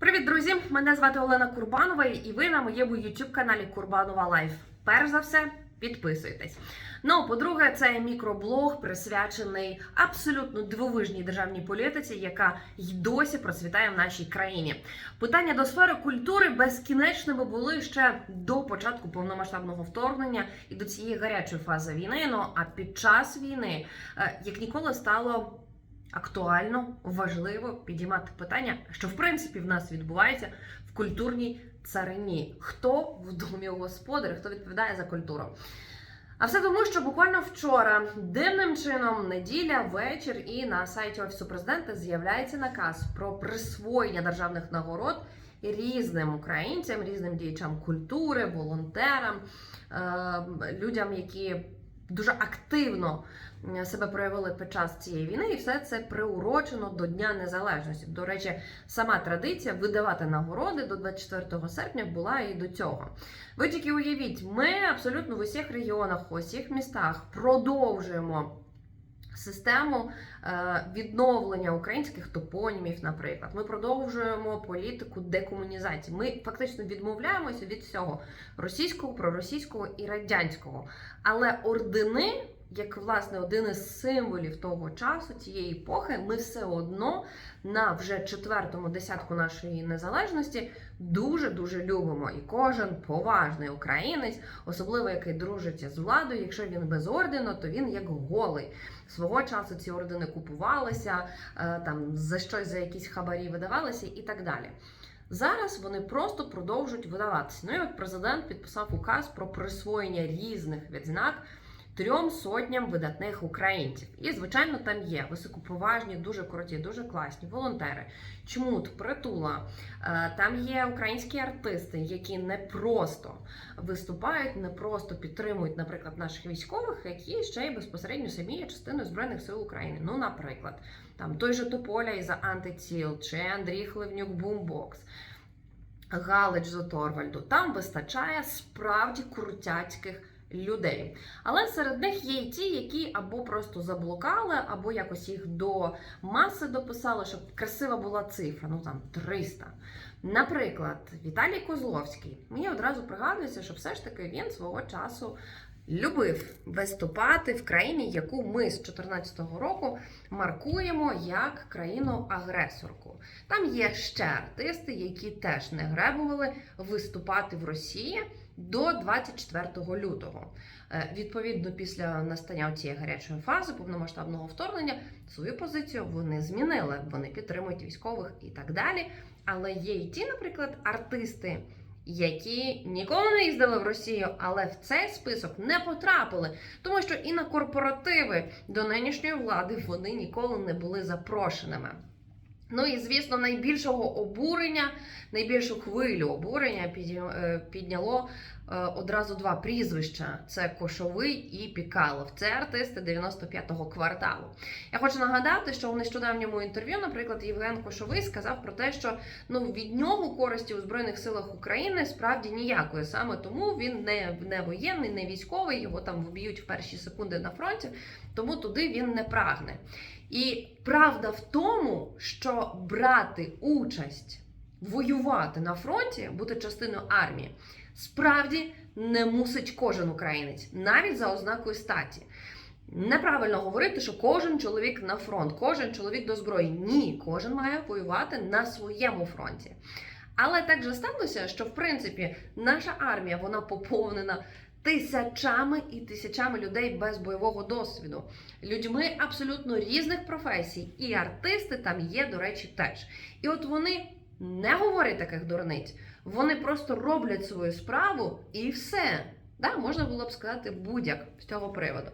Привіт, друзі! Мене звати Олена Курбанова, і ви на моєму youtube каналі Курбанова Лайф. Перш за все, підписуйтесь. Ну, по-друге, це мікроблог присвячений абсолютно дивовижній державній політиці, яка й досі процвітає в нашій країні. Питання до сфери культури безкінечними були ще до початку повномасштабного вторгнення і до цієї гарячої фази війни. Ну а під час війни, е, як ніколи, стало актуально, важливо підіймати питання, що в принципі в нас відбувається в культурній царині. Хто в домі господар, хто відповідає за культуру? А все тому, що буквально вчора дивним чином неділя, вечір, і на сайті офісу президента з'являється наказ про присвоєння державних нагород різним українцям, різним діячам культури, волонтерам, е, людям, які дуже активно себе проявили під час цієї війни, і все це приурочено до Дня Незалежності. До речі, сама традиція видавати нагороди до 24 серпня була і до цього. Ви тільки уявіть, ми абсолютно в усіх регіонах, у усіх містах продовжуємо. Систему е, відновлення українських топонімів, наприклад, ми продовжуємо політику декомунізації. Ми фактично відмовляємося від всього російського, проросійського і радянського. Але ордени, як власне один із символів того часу, цієї епохи, ми все одно на вже четвертому десятку нашої незалежності дуже дуже любимо. І кожен поважний українець, особливо який дружить з владою, якщо він без ордену, то він як голий. Свого часу ці ордени купувалися, е, там за щось за якісь хабарі видавалися і так далі. Зараз вони просто продовжують видаватися. Ну і от президент підписав указ про присвоєння різних відзнак трьом сотням видатних українців. І, звичайно, там є високоповажні, дуже круті, дуже класні волонтери. Чмут, притула. Е, Там є українські артисти, які не просто виступають, не просто підтримують, наприклад, наших військових, які ще й безпосередньо самі є частиною збройних сил України. Ну, наприклад, там той же Тополя із антиціл, чи Андрій Хливнюк Бумбокс. Галич з Оторвальду. Там вистачає справді крутяцьких людей. Але серед них є і ті, які або просто заблукали, або якось їх до маси дописали, щоб красива була цифра, ну там 300. Наприклад, Віталій Козловський. Мені одразу пригадується, що все ж таки він свого часу. Любив виступати в країні, яку ми з 2014 року маркуємо як країну-агресорку. Там є ще артисти, які теж не гребували виступати в Росії до 24 лютого. Е, Відповідно, після настання цієї гарячої фази повномасштабного вторгнення свою позицію вони змінили. Вони підтримують військових і так далі. Але є і ті, наприклад, артисти, які ніколи не їздили в Росію, але в цей список не потрапили, тому що і на корпоративи до нинішньої влади вони ніколи не були запрошеними. Ну і звісно, найбільшого обурення, найбільшу хвилю обурення е, підняло одразу два прізвища: це Кошовий і Пікалов. Це артисти 95-го кварталу. Я хочу нагадати, що у нещодавньому інтерв'ю, наприклад, Євген Кошовий сказав про те, що ну від нього користі у збройних силах України справді ніякої. Саме тому він не, не воєнний, не військовий. Його там вб'ють в перші секунди на фронті, тому туди він не прагне. І правда в тому, що брати участь, воювати на фронті, бути частиною армії, справді не мусить кожен українець, навіть за ознакою статі. Неправильно говорити, що кожен чоловік на фронт, кожен чоловік до зброї. Ні, кожен має воювати на своєму фронті. Але так же сталося, що в принципі наша армія вона поповнена тисячами і тисячами людей без бойового досвіду, людьми абсолютно різних професій, і артисти там є, до речі, теж. І от вони не говорять таких дурниць, вони просто роблять свою справу і все. Да, можна було б сказати будь-як з цього приводу.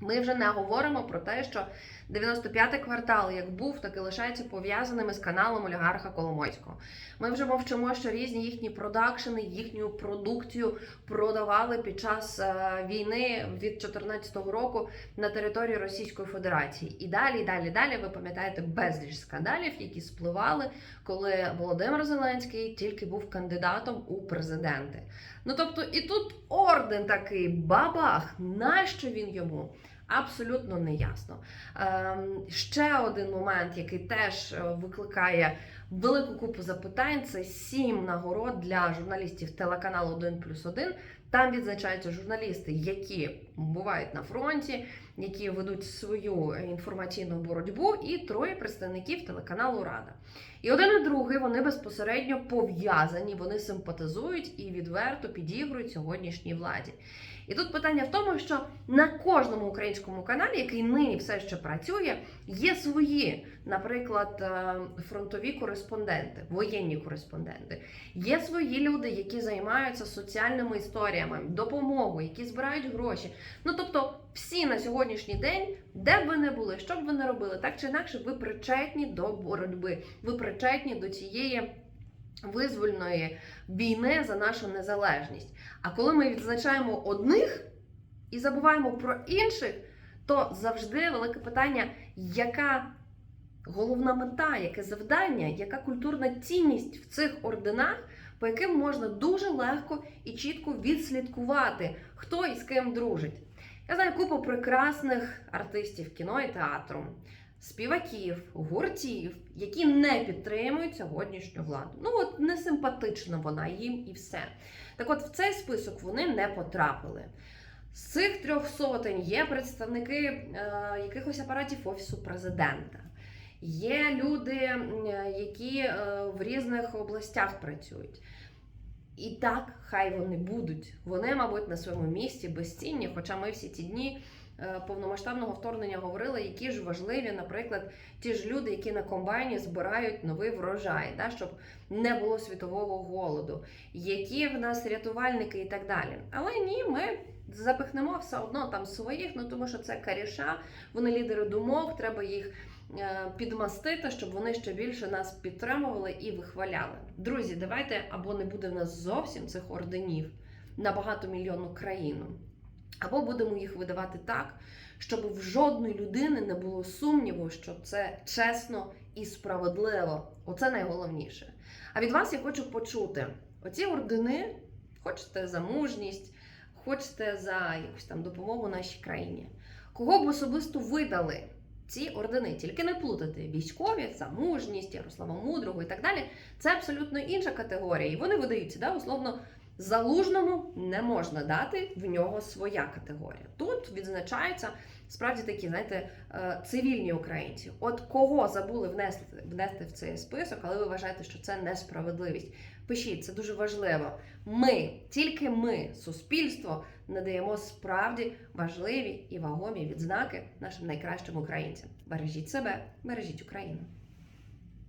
Ми вже не говоримо про те, що 95-й квартал, як був, так і лишається пов'язаними з каналом олігарха Коломойського. Ми вже мовчимо, що різні їхні продакшени, їхню продукцію продавали під час е, війни від 2014 року на території Російської Федерації. І далі, і далі, далі ви пам'ятаєте безліч скандалів, які спливали, коли Володимир Зеленський тільки був кандидатом у президенти. Ну тобто, і тут орден такий бабах, нащо він йому? Абсолютно неясно. Ем, ще один момент, який теж е, викликає велику купу запитань. Це сім нагород для журналістів телеканалу 1 плюс 1. Там відзначаються журналісти, які бувають на фронті, які ведуть свою інформаційну боротьбу, і троє представників телеканалу Рада. І один і другий вони безпосередньо пов'язані, вони симпатизують і відверто підігрують сьогоднішній владі. І тут питання в тому, що на кожному українському каналі, який нині все ще працює, є свої, наприклад, е, фронтові кореспонденти, воєнні кореспонденти. Є свої люди, які займаються соціальними історіями, допомогою, які збирають гроші. Ну тобто, всі на сьогоднішній день, де б ви не були, що б ви не робили, так чи інакше, ви причетні до боротьби, ви причетні до цієї визвольної війни за нашу незалежність. А коли ми відзначаємо одних і забуваємо про інших, то завжди велике питання, яка головна мета, яке завдання, яка культурна цінність в цих орденах, по яким можна дуже легко і чітко відслідкувати, хто і з ким дружить. Я знаю купу прекрасних артистів кіно і театру, співаків, гуртів, які не підтримують сьогоднішню владу. Ну от не симпатична вона їм і все. Так от в цей список вони не потрапили. З цих трьох сотень є представники е, якихось апаратів офісу президента. Є люди, які е, в різних областях працюють. І так, хай вони будуть. Вони, мабуть, на своєму місці безцінні. Хоча ми всі ці дні е, повномасштабного вторгнення говорили, які ж важливі, наприклад, ті ж люди, які на комбайні збирають новий врожай, да, щоб не було світового голоду, які в нас рятувальники і так далі. Але ні, ми запихнемо все одно там своїх, ну тому що це каріша, вони лідери думок, треба їх підмастити, щоб вони ще більше нас підтримували і вихваляли. Друзі, давайте або не буде в нас зовсім цих орденів на багатомільйонну країну, або будемо їх видавати так, щоб в жодної людини не було сумніву, що це чесно і справедливо. Оце найголовніше. А від вас я хочу почути: оці ордени, хочете за мужність, хочете за якусь там допомогу нашій країні. Кого б особисто видали ці ордени? Тільки не плутати військові, замужність, Ярослава Мудрого і так далі. Це абсолютно інша категорія. І вони видаються, да, условно, залужному не можна дати в нього своя категорія. Тут відзначаються справді такі, знаєте, е, цивільні українці. От кого забули внести, внести в цей список, але ви вважаєте, що це несправедливість. Пишіть, це дуже важливо. Ми, тільки ми, суспільство, надаємо справді важливі і вагомі відзнаки нашим найкращим українцям. Бережіть себе, бережіть Україну.